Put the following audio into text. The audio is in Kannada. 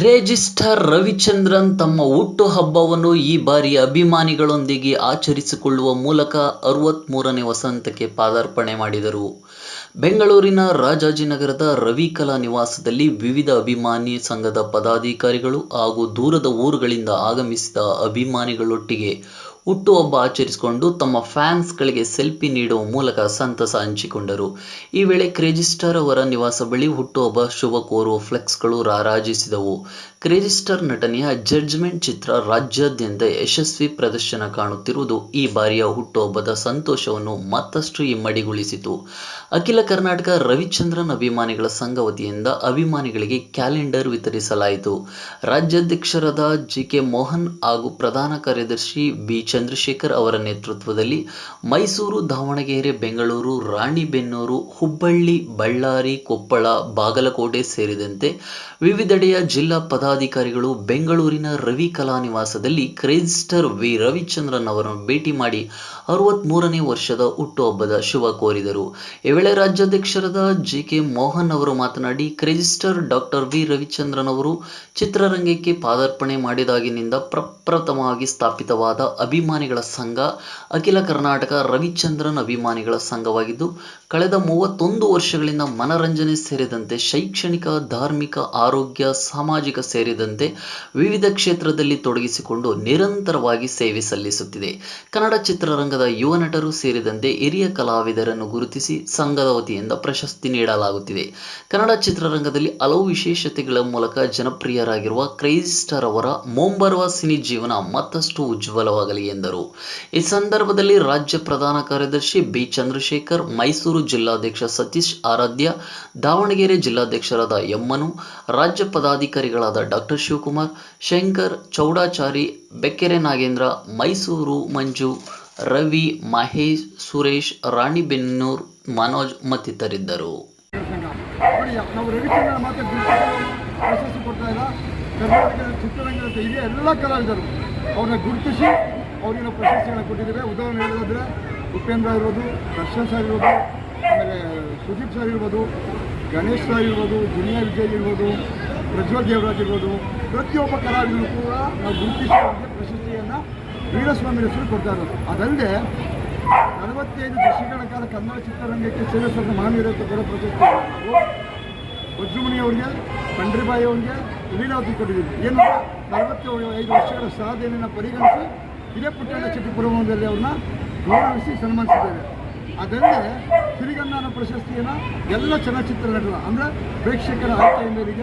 ಕ್ರೇಜಿ ರವಿಚಂದ್ರನ್ ತಮ್ಮ ಹುಟ್ಟುಹಬ್ಬವನ್ನು ಈ ಬಾರಿ ಅಭಿಮಾನಿಗಳೊಂದಿಗೆ ಆಚರಿಸಿಕೊಳ್ಳುವ ಮೂಲಕ ಅರವತ್ತ್ಮೂರನೇ ವಸಂತಕ್ಕೆ ಪಾದಾರ್ಪಣೆ ಮಾಡಿದರು. ಬೆಂಗಳೂರಿನ ರಾಜಾಜಿನಗರದ ರವಿಕಲಾ ನಿವಾಸದಲ್ಲಿ ವಿವಿಧ ಅಭಿಮಾನಿ ಸಂಘದ ಪದಾಧಿಕಾರಿಗಳು ಹಾಗೂ ದೂರದ ಊರುಗಳಿಂದ ಆಗಮಿಸಿದ ಅಭಿಮಾನಿಗಳೊಟ್ಟಿಗೆ ಹುಟ್ಟುಹಬ್ಬ ಆಚರಿಸಿಕೊಂಡು ತಮ್ಮ ಫ್ಯಾನ್ಸ್ಗಳಿಗೆ ಸೆಲ್ಫಿ ನೀಡುವ ಮೂಲಕ ಸಂತಸ ಹಂಚಿಕೊಂಡರು. ಈ ವೇಳೆ ಕ್ರೇಜಿಸ್ಟಾರ್ ಅವರ ನಿವಾಸ ಬಳಿ ಹುಟ್ಟುಹಬ್ಬ ಶುಭ ಕೋರುವ ಫ್ಲೆಕ್ಸ್ಗಳು ರಾರಾಜಿಸಿದವು. ಕ್ರೇಜಿಸ್ಟಾರ್ ನಟನೆಯ ಜಡ್ಜ್ಮೆಂಟ್ ಚಿತ್ರ ರಾಜ್ಯಾದ್ಯಂತ ಯಶಸ್ವಿ ಪ್ರದರ್ಶನ ಕಾಣುತ್ತಿರುವುದು ಈ ಬಾರಿಯ ಹುಟ್ಟುಹಬ್ಬದ ಸಂತೋಷವನ್ನು ಮತ್ತಷ್ಟು ಇಮ್ಮಡಿಗೊಳಿಸಿತು ಅಖಿಲ ಕರ್ನಾಟಕ ರವಿಚಂದ್ರನ್ ಅಭಿಮಾನಿಗಳ ಸಂಘ ವತಿಯಿಂದ ಅಭಿಮಾನಿಗಳಿಗೆ ಕ್ಯಾಲೆಂಡರ್ ವಿತರಿಸಲಾಯಿತು. ರಾಜ್ಯಾಧ್ಯಕ್ಷರಾದ ಜಿ ಕೆ ಮೋಹನ್ ಹಾಗೂ ಪ್ರಧಾನ ಕಾರ್ಯದರ್ಶಿ ಬಿ ಚಂದ್ರಶೇಖರ್ ಅವರ ನೇತೃತ್ವದಲ್ಲಿ ಮೈಸೂರು, ದಾವಣಗೆರೆ, ಬೆಂಗಳೂರು, ರಾಣಿಬೆನ್ನೂರು, ಹುಬ್ಬಳ್ಳಿ, ಬಳ್ಳಾರಿ, ಕೊಪ್ಪಳ, ಬಾಗಲಕೋಟೆ ಸೇರಿದಂತೆ ವಿವಿಧೆಡೆಯ ಜಿಲ್ಲಾ ಪದಾಧಿಕಾರಿಗಳು ಬೆಂಗಳೂರಿನ ರವಿ ಕಲಾ ನಿವಾಸದಲ್ಲಿ ಕ್ರೈಸ್ಟರ್ ಸ್ಟಾರ್ ವಿ. ರವಿಚಂದ್ರನ್ ಅವರನ್ನು ಭೇಟಿ ಮಾಡಿ ಅರವತ್ತ್ಮೂರನೇ ವರ್ಷದ ಹುಟ್ಟುಹಬ್ಬದ ಶುಭ ಕೋರಿದರು. ಈ ವೇಳೆ ರಾಜ್ಯಾಧ್ಯಕ್ಷರಾದ ಜಿ ಕೆ ಮೋಹನ್ ಅವರು ಮಾತನಾಡಿ, ಕ್ರೈಜಿಸ್ಟರ್ ಡಾಕ್ಟರ್ ವಿ. ರವಿಚಂದ್ರನ್ ಅವರು ಚಿತ್ರರಂಗಕ್ಕೆ ಪಾದಾರ್ಪಣೆ ಮಾಡಿದಾಗಿನಿಂದ ಪ್ರಪ್ರಥಮವಾಗಿ ಸ್ಥಾಪಿತವಾದ ಅಭಿಮಾನಿಗಳ ಸಂಘ, ಅಖಿಲ ಕರ್ನಾಟಕ ರವಿಚಂದ್ರನ್ ಅಭಿಮಾನಿಗಳ ಸಂಘವಾಗಿದ್ದು, ಕಳೆದ ಮೂವತ್ತೊಂದು ವರ್ಷಗಳಿಂದ ಮನರಂಜನೆ ಸೇರಿದಂತೆ ಶೈಕ್ಷಣಿಕ, ಧಾರ್ಮಿಕ, ಆರೋಗ್ಯ, ಸಾಮಾಜಿಕ ಸೇರಿದಂತೆ ವಿವಿಧ ಕ್ಷೇತ್ರದಲ್ಲಿ ತೊಡಗಿಸಿಕೊಂಡು ನಿರಂತರವಾಗಿ ಸೇವೆ ಸಲ್ಲಿಸುತ್ತಿದೆ. ಕನ್ನಡ ಚಿತ್ರರಂಗದ ಯುವ ನಟರು ಸೇರಿದಂತೆ ಹಿರಿಯ ಕಲಾವಿದರನ್ನು ಗುರುತಿಸಿ ಸಂಘದ ವತಿಯಿಂದ ಪ್ರಶಸ್ತಿ ನೀಡಲಾಗುತ್ತಿದೆ. ಕನ್ನಡ ಚಿತ್ರರಂಗದಲ್ಲಿ ಹಲವು ವಿಶೇಷತೆಗಳ ಮೂಲಕ ಜನಪ್ರಿಯರಾಗಿರುವ ಕ್ರೈಸ್ಟರ್ ಸ್ಟಾರ್ ಅವರ ಮುಂಬರುವ ಸಿನಿ ಜೀವನ ಮತ್ತಷ್ಟು ಉಜ್ವಲವಾಗಲಿ ಎಂದರು. ಈ ಸಂದರ್ಭದಲ್ಲಿ ರಾಜ್ಯ ಪ್ರಧಾನ ಕಾರ್ಯದರ್ಶಿ ಬಿ. ಚಂದ್ರಶೇಖರ್, ಮೈಸೂರು ಜಿಲ್ಲಾಧ್ಯಕ್ಷ ಸತೀಶ್ ಆರಾಧ್ಯ, ದಾವಣಗೆರೆ ಜಿಲ್ಲಾಧ್ಯಕ್ಷರಾದ ಎಮ್ಮನು, ರಾಜ್ಯ ಪದಾಧಿಕಾರಿಗಳಾದ ಡಾಕ್ಟರ್ ಶಿವಕುಮಾರ್, ಶಂಕರ್, ಚೌಡಾಚಾರಿ, ಬೆಕ್ಕೆರೆ ನಾಗೇಂದ್ರ, ಮೈಸೂರು ಮಂಜು, ರವಿ, ಮಹೇಶ್, ಸುರೇಶ್ ರಾಣಿಬೆನ್ನೂರ್ ಮನೋಜ್ ಮತ್ತಿತರಿದ್ದರು. ಕರ್ನಾಟಕದ ಚಿತ್ರರಂಗದ ಇದೆ ಎಲ್ಲ ಕಲಾವಿದರು. ಅವ್ರನ್ನ ಗುರುತಿಸಿ ಅವ್ರಿಗೆ ಪ್ರಶಸ್ತಿಗಳನ್ನು ಕೊಟ್ಟಿದ್ದೇವೆ ಉದಾಹರಣೆ ಹೇಳೋದಾದ್ರೆ ಉಪೇಂದ್ರ ಇರ್ಬೋದು ದರ್ಶನ್ ಸರ್ ಇರ್ಬೋದು ಆಮೇಲೆ ಸುದೀಪ್ ಸರ್ ಇರ್ಬೋದು ಗಣೇಶ್ ಸರ್ ಇರ್ಬೋದು ಜುನಿಯರ್ ವಿಜಯ್ ಇರ್ಬೋದು ಪ್ರಜ್ವಲ್ ದೇವರಾಜ್ ಇರ್ಬೋದು ಪ್ರತಿಯೊಬ್ಬ ಕಲಾವಿದರು ಕೂಡ ನಾವು ಗುರುತಿಸಿ ಅವರಿಗೆ ಪ್ರಶಸ್ತಿಯನ್ನು ವೀರಸ್ವಾಮಿ ಹೆಸರು ಕೊಡ್ತಾ ಇರೋದು. ಅದಲ್ಲದೆ ನಲವತ್ತೈದು ದಶಕಗಳ ಕಾಲ ಕನ್ನಡ ಚಿತ್ರರಂಗಕ್ಕೆ ಸೇವೆ ಸಲ್ಲಿಸಿದ ಮಹಾವೀರತ್ವ ಕೊಡೋ ಪ್ರಶಸ್ತಿ ವಜ್ರಮುನಿ ಅವರಿಗೆ ಪಂಡ್ರಿಬಾಯಿ ಅವರಿಗೆ, ಲೀಲಾವತಿ ಕೊಟ್ಟಿದ್ದೀವಿ. ಏನು ನಲವತ್ತೇಳು ಐದು ವರ್ಷಗಳ ಸಾಧನೆಯನ್ನು ಪರಿಗಣಿಸಿ ಹಿರಿಯ ಪುಟ್ಟಣ್ಣ ಚಟ್ಟಪುರಮದಲ್ಲಿ ಅವ್ರನ್ನ ಗೌರವಿಸಿ ಸನ್ಮಾನಿಸಿದ್ದೇವೆ ಅದಲ್ಲದೆ ಸಿರಿಗನ್ನಡ ಪ್ರಶಸ್ತಿಯನ್ನು ಎಲ್ಲ ಚಲನಚಿತ್ರ ನಟರ, ಅಂದರೆ ಪ್ರೇಕ್ಷಕರ ಆಯ್ಕೆಯ ಮೇರೆಗೆ